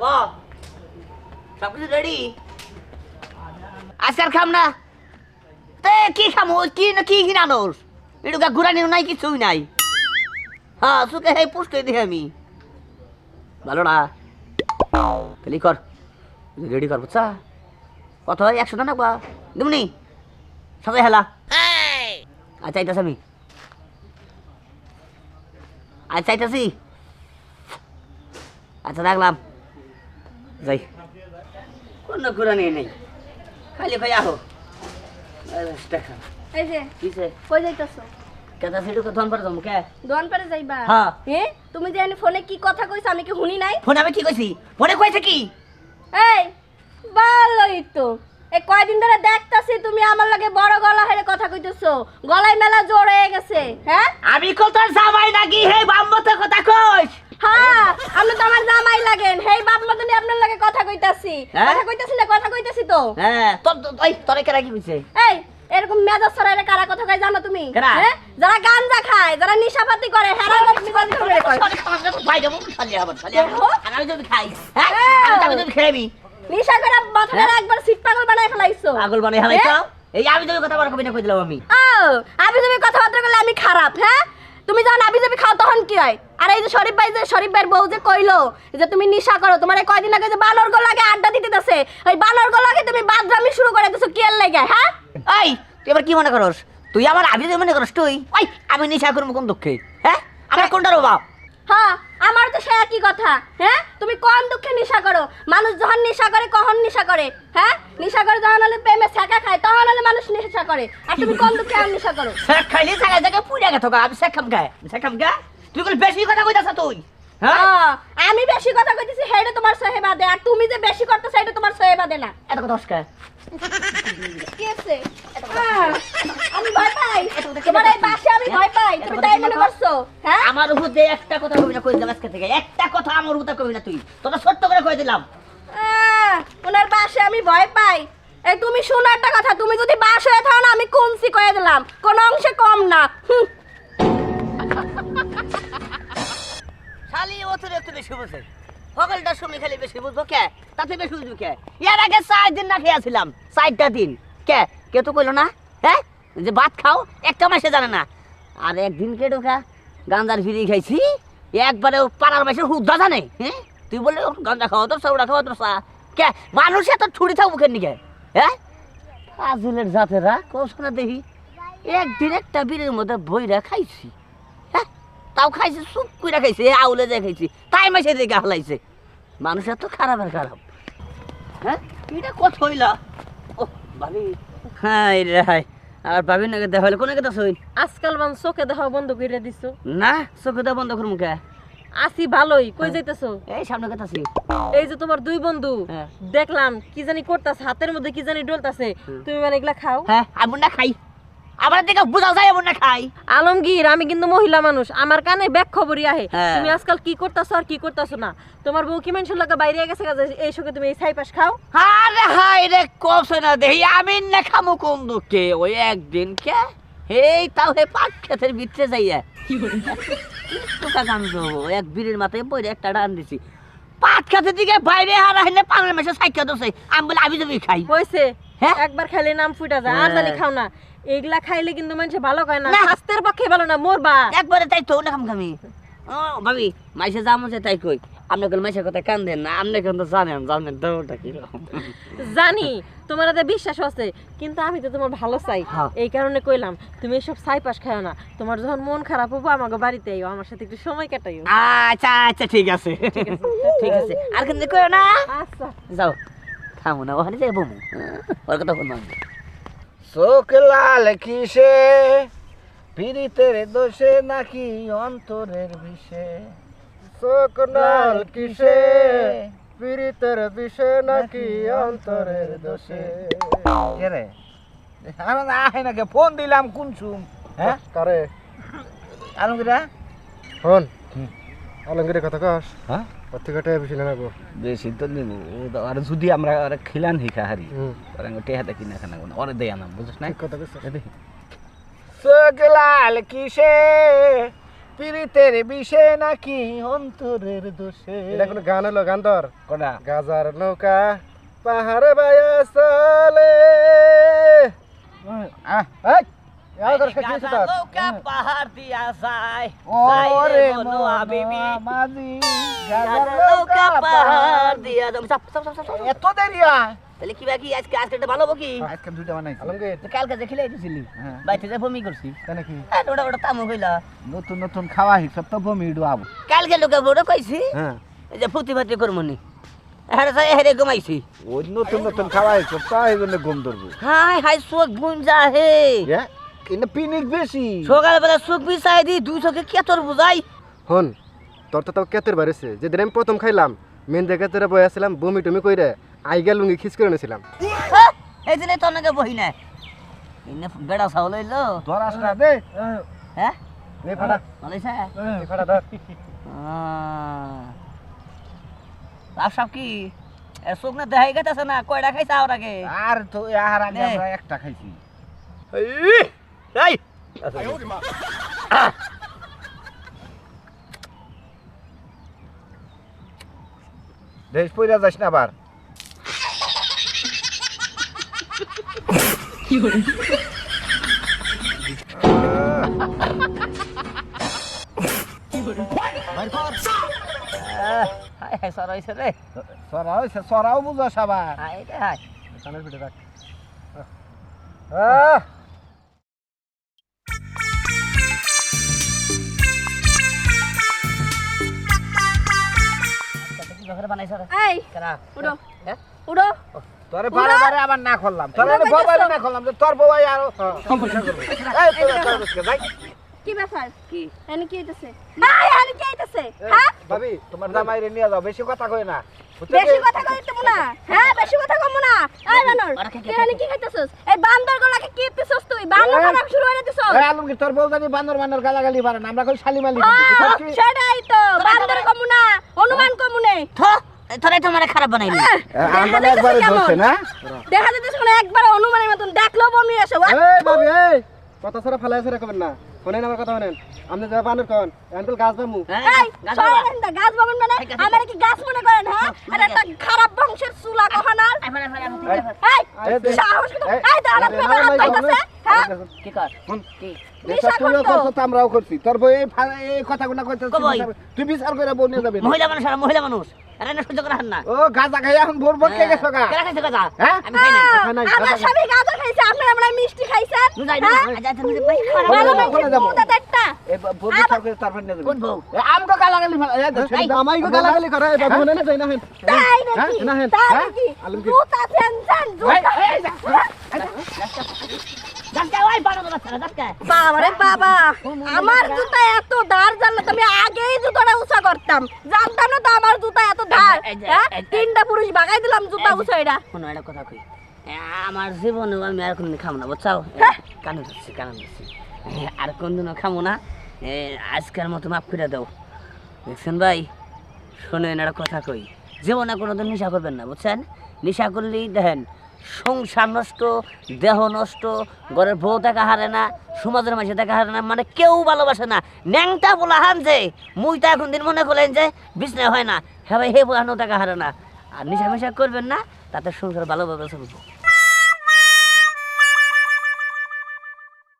ক সব কিছু রেডি আজকাল খাম না তে কি খামো কি না কি কিনানোর এটুকা ঘুরা নিও নাই কিছুই নাই হ্যাঁ সুকে হে পুষ্ট দিই আমি ভালো না তাহলে কর রেডি কর বুঝছা কত হয় একশো টাকা বা দেবনি সবাই হেলা আচ্ছা আইতাছি আমি আচ্ছা আইতাছি আচ্ছা রাখলাম যাই। কোন ঘুরা নিয়ে নেই। খালি খাই আহো। এই যে কিসে কই যাইতাছো? কেতা যাইবা? হ্যাঁ। এ তুমি যে ফোনে কি কথা কইছো আমি কি শুনি নাই? ফোনে আমি কি কইছি? ফোনে কইছে কি? এই ভালোই তো। এই কয়দিন ধরে দেখতাছি তুমি আমার লাগে বড় গলা হেরে কথা কইতেছো। গলায় মেলা জোর হয়ে গেছে হ্যাঁ? আমি কত জামাই নাকি হে বাম্মতে কথা কইস? হ্যাঁ আপনি তো আমার জামাই লাগেন। হেই বাপ মতনই আপনার লাগে কথা কইতাছি? কথা কইতাছি না কথা কইতাছি তো। হ্যাঁ তোর তোর- ওই তোরে কেরা কি কইছে এই এরকম মেজাজ ছড়াইলে কারা কথা কয় জানো তুমি? হ্যাঁ? যারা গাঞ্জা খায় যারা নিশাপাতি করে হেরা মেজাজ ছড়াইলে কয়। ভাই যাব খালি আবার খালি আর আমি যদি খাই হ্যাঁ। আমি যদি খেয়ে নিশা করে মাথাটা একবার সিট পাগল বানায় ফেলাইছো। পাগল বানাই হালাইছো এই আমি তুমি কথা বলা কবি না কই দিলাম আমি? ও আবি তুমি কথাবার্তা করলে আমি খারাপ হ্যাঁ? তুমি যখন আবি যাবি খাও তখন কি হয়? আর এই যে শরীফ ভাই যে শরীফ ভাইয়ের বউ যে কইলো যে তুমি নিশা করো তোমার এই কয়দিন আগে যে বানর গোলাকে আড্ডা দিতে দেছে ওই বানর গোলাকে তুমি বাদরামি শুরু করে দিছো কি এর লাগে হ্যাঁ? এই তুই এবার কি মনে করস? তুই আমার আবি মনে করস তুই? ওই আমি নিশা করব কোন দুঃখে হ্যাঁ? আমার কোনটার বাপ হ্যাঁ। সে একই কথা হ্যাঁ? তুমি কোন দুঃখে নেশা করো? মানুষ যখন নেশা করে, কখন নেশা করে? হ্যাঁ? নেশা করে যখন হলে প্রেমে শেখা খায়, তখন হলে মানুষ নেশা করে। আর তুমি কোন দুঃখে আর নেশা করো? শেখ খাইলে শেখা জায়গায় পুড়ে গেছো আমি শেখাম গায়ে শেখ খাম গা। তুই বেশি কথা কইতাছ তুই? হ্যাঁ? আমি বেশি কথা কইতেছি হেডে তোমার সহেবা দে আর তুমি যে বেশি করতেছ এটা তোমার সহেবা দে না। এত কথা অস্কার কি? আছে আমি ভয় পাই। তোমার এই বাসে আমি ভয় পাই। তুমি তাই মনে করছ হ্যাঁ? আমার উপর দিয়ে একটা কথা কবি না কই দিলাম আজকে থেকে। একটা কথা আমার উপর কবি না তুই। তোরা ছোট্ট করে কই দিলাম। ওনার বাসে আমি ভয় পাই। এই তুমি শোনো একটা কথা তুমি যদি বাস হয়ে থাও না আমি কমসি কয়ে দিলাম। কোন অংশে কম না। খালি অতিরিক্ত বেশি বুঝে সকালটার সময় খালি বেশি বুঝব কে? তাতে বেশি বুঝব কে? এর আগে চার দিন না খেয়েছিলাম, চারটা দিন। কে? কে তো কইলো না? হ্যাঁ? যে ভাত খাও, একটা মাসে জানে না। আর একদিন কে ঢোকা? গাঁজার ফিরি খাইছি। একবারে পাড়ার মাসে হুদ্দা জানে হ্যাঁ? তুই বলে গাঁজা খাওয়া তো সৌড়া খাওয়া তো চা। কে? মানুষ এত ছুটি থাকব কেন নিকে হ্যাঁ? ফাজিলের জাতেরা না দেখি একদিন একটা বীরের মধ্যে বইরা খাইছি। তাও খাইছে চুপ করে খাইছে আউলে যে খাইছি তাই মাসে দেখে হালাইছে। মানুষ এত খারাপ আর খারাপ। হ্যাঁ? এটা কত হইলা? ও ভাবি হ্যাঁ রে হাই আর ভাবি নাকি দেখা হইলে কোনে কেতা সই আজকাল মান চোখে দেখা বন্ধ করে দিছো। না চোখে দা বন্ধ করুন কে? আসি ভালোই কই যাইতেছো? এই সামনে কথা আছি এই যে তোমার দুই বন্ধু হ্যাঁ। দেখলাম কি জানি করতাছে হাতের মধ্যে কি জানি ডলতাছে তুমি মানে এগুলা খাও? হ্যাঁ আমি না খাই। আমার দিকে বুঝা যায় এমন না খাই। আলমগীর আমি কিন্তু মহিলা মানুষ। আমার কানে ব্যাক খবরই আহে। হ্যাঁ। তুমি আজকাল কি করতাছো আর কি করতাছো না? তোমার বউ কি মানুষের লাগা বাইরে গেছে কাজে এই সঙ্গে তুমি এই খাও? আরে হাই রে না আমি না খামু দুঃখে ওই একদিন কে? হেই তাও হে পাট ক্ষেতের ভিতরে যাইয়া। টুকা এক বীরের মাথায় বইরে একটা ডান দিছি। পাট ক্ষেতের দিকে বাইরে হারা হেনে পাগলের মেশে সাইকেল দোষে আমি বলে আমি তুমি খাই। হয়েছে হ্যাঁ? একবার খেলে নাম ফুটা যায়। আর জানি হ্যাঁ। খাও না। এগুলা খাইলে কিন্তু মানুষ ভালো খায় না। স্বাস্থ্যের পক্ষে ভালো না মরবা। একবারে তাই তো না খাম খামি ও ভাবি মাইসে যাম আছে তাই কই। আপনি কল মাইসের কথা কান দেন না? আপনি কিন্তু জানেন জানেন কীরকম। জানি তোমার এতে বিশ্বাস আছে কিন্তু আমি তো তোমার ভালো চাই। হ্যাঁ। এই কারণে কইলাম তুমি এসব ছাই পাশ খাও না। তোমার যখন মন খারাপ হব আমাকে বাড়িতে আইও আমার সাথে একটু সময় কাটাইও। আচ্ছা আচ্ছা ঠিক আছে। ঠিক আছে আর কিন্তু কই না। আচ্ছা। যাও থামো না ওখানে যাই বমু। ওর কথা চোখ লাল কিসে? পীড়িতের দোষে নাকি অন্তরের বিষে? চোখ লাল কিসে? পীড়িতের বিষে নাকি অন্তরের দোষে? কেরে আরে আহে নাকি ফোন দিলাম কুনসুম হ্যাঁ? কারে? আলমগীরা? হন আলমগীরের কথা কস? হ্যাঁ? টাকা বেশি নেব বেশি তো নিব আর যদি আমরা আর খিলান হিখা হারি আর আমি টেহাতে কিনা খানা কোনো ওরে দেয়া নাম বুঝছ না কথা কইছিস। চোখ লাল কিসে? পিরিতের বিষে নাকি অন্তরের দোষে? এটা কোনো গান হলো গান ধর। কোনা গাজার নৌকা পাহাড়ে বায়া চলে। আহ। এই, এই তোর? শেষ হয়েছে তোর। নৌকা পাহাড় দিয়া যায়। ওরে মনোয়া বিবি মাঝি নৌকা পাহাড় দিয়া যাও চাপ চাপ চাপ চাপ এত দেরি তাহলে কি বাকি? আজকে আজকে একটা ভালো বকি আজকে দুইটা বানাইছি আলমগীর কালকে যে খেলে দিছিলি হ্যাঁ। বাইতে যে বমি করছি। তাই নাকি? ওটা ওটা তামু কইলা নতুন নতুন খাওয়া হিসাব তো বমি ডুয়াবো কালকে লোকে বড় কইছি হ্যাঁ। এই যে ফুটি ফাটি করমনি। হেরে সাই হেরে ঘুমাইছি। ওই নতুন নতুন খাওয়া হিসাব তো এই জন্য ঘুম ধরবো। হাই হাই চোখ বুঞ্জা হে। হ্যাঁ কিন্তু পিনিক বেশি। সকালবেলা চোখ বিছাই দি দুই চোখে কে তোর বুঝাই হন তোর তো তাও কেতের বাড়িছে যেদিন আমি প্রথম খাইলাম মেন কেতেরে বয়ে আসছিলাম বমি টমি কইরে আইগা লুঙ্গি খিস করে নিয়েছিলাম হ্যাঁ, এই দিনে তোর নাকি বহি না ইনে বেড়া চাউল হইল। তোর দে। হ্যাঁ? ফাটা। ফাটা ধর। সাপ সাপ কি? এ চোখ না দেখাই গেছে না? কয়টা খাইছে? আর আগে। আর তো আর আগে আমরা একটা খাইছি। এই! দেশ পইরা যাস না আবার। হাই হাই সর হইছে রে। সরাও হইছে সরাও বুঝাস আবার। হাই রে হাই কানের পিঠে রাখ। বানাইছ এই কেনা উড়ো হ্যাঁ উড়ো তোরে বারে বারে আবার না করলাম। তোরে উড়ো বউ বারে কইতাছো? না করলাম তোর বউ আর। সমস্যা করবে এই তোর তোর ভাই কি ব্যাপার? কি? এনে কি হইতাছে? এই এনে কি হইতাছে? হ্যাঁ? ভাবি তোমার জামাই নিয়ে যাও বেশি কথা কই না। বেশি কি? কথা কইতে না। হ্যাঁ বেশি কথা কম না। এই বানর তুই এনে কি খাইতাছস? এই বান্দর গলাকে কি দিছস তুই? বান্দর খারাপ শুরু হয়ে দিছস এই আলমগীর তোর বউ জানি বান্দর বান্দর গালাগালি পারে না। আমরা কই শালি মালি সেটাই তো। বান্দর কমু না। অনুমান কমু নে। থো! তোরাই তো মানে খারাপ বানাইলি। আমরা একবারে ধরছে না? দেখা যাচ্ছে একবার অনুমানের মতন। বমি আসে এই ভাবি এই! কথা ছাড়া ফালাই কবেন না। শোনেন আমার কথা শোনেন। আপনি যা বানর কন এনকল গাছ বামু। এই সরেন না, গাছ মানে? এই আমার কি গাছ মনে করেন হ্যাঁ? আর একটা খারাপ বংশের চুলা কখনার এই এই, সাহস এই, এই দাঁড়া এই, হাত এই, হ্যাঁ? কি কর কি? তুইও করছ আমরাও করছি। তোর এই এই কথাগুলো কইতেছিস তুই বিচার করে বউ নিয়ে যাবি মহিলা মানুষ আর মহিলা মানুষ। আরে সহ্য করা না। ও গাঁজা খাই এখন ভোর ভোর কে গেছো গা? কেরা খাইছে গাজা? আমি খাই নাই। আমার গাঁজা স্বামী খাইছে আপনারা আমরা মিষ্টি খাইছেন তুই না? আজ আজ তুমি ভাই ভালো ওখানে মানুষের যাব। বউটা তো একটা। এই বউ বিচার করে তারপর নিয়ে কোন বউ? এ, আমগো গালাগালি ফেলা এই আমাই গো গালাগালি করে এই বাবু না যাই না হেন তাই নাকি? না, হেন, তাই? জুতা ফেনছেন, জুতা। এই, এই, জানকা ওই বাড়া বাবা বাবারে বাবা আমার জুতা এত ধার জানলে তুমি আগেই জুতাটা উঁচা করতাম। জানতাম হ্যাঁ? তিনটা পুরুষ বাগাই দিলাম জুতা এটা শোনো একটা কথা কই। আমার জীবনে আমি আর কোনদিন খাব না বুঝছাও? হ্যাঁ। কানে ধরছি কানে ধরছি। আর কোনদিনও খাব না। আজকের মতো মাফ করে দাও। দেখছেন ভাই? শোনেন একটা কথা কই। জীবনে কোনোদিন নেশা করবেন না বুঝছেন? নেশা করলেই দেখেন সংসার নষ্ট, দেহ নষ্ট, ঘরের বউ দেখা হারে না, সমাজের মাঝে দেখা হারে না মানে কেউ ভালোবাসে না। ন্যাংটা বলা হান যে মুইটা এখন দিন মনে করলেন যে বিছনায় হয় না। হ্যাঁ ভাই, হে বলানো দেখা হারে না। আর মিশামেশা মেশা করবেন না, তাতে সংসার ভালোভাবে চলবো।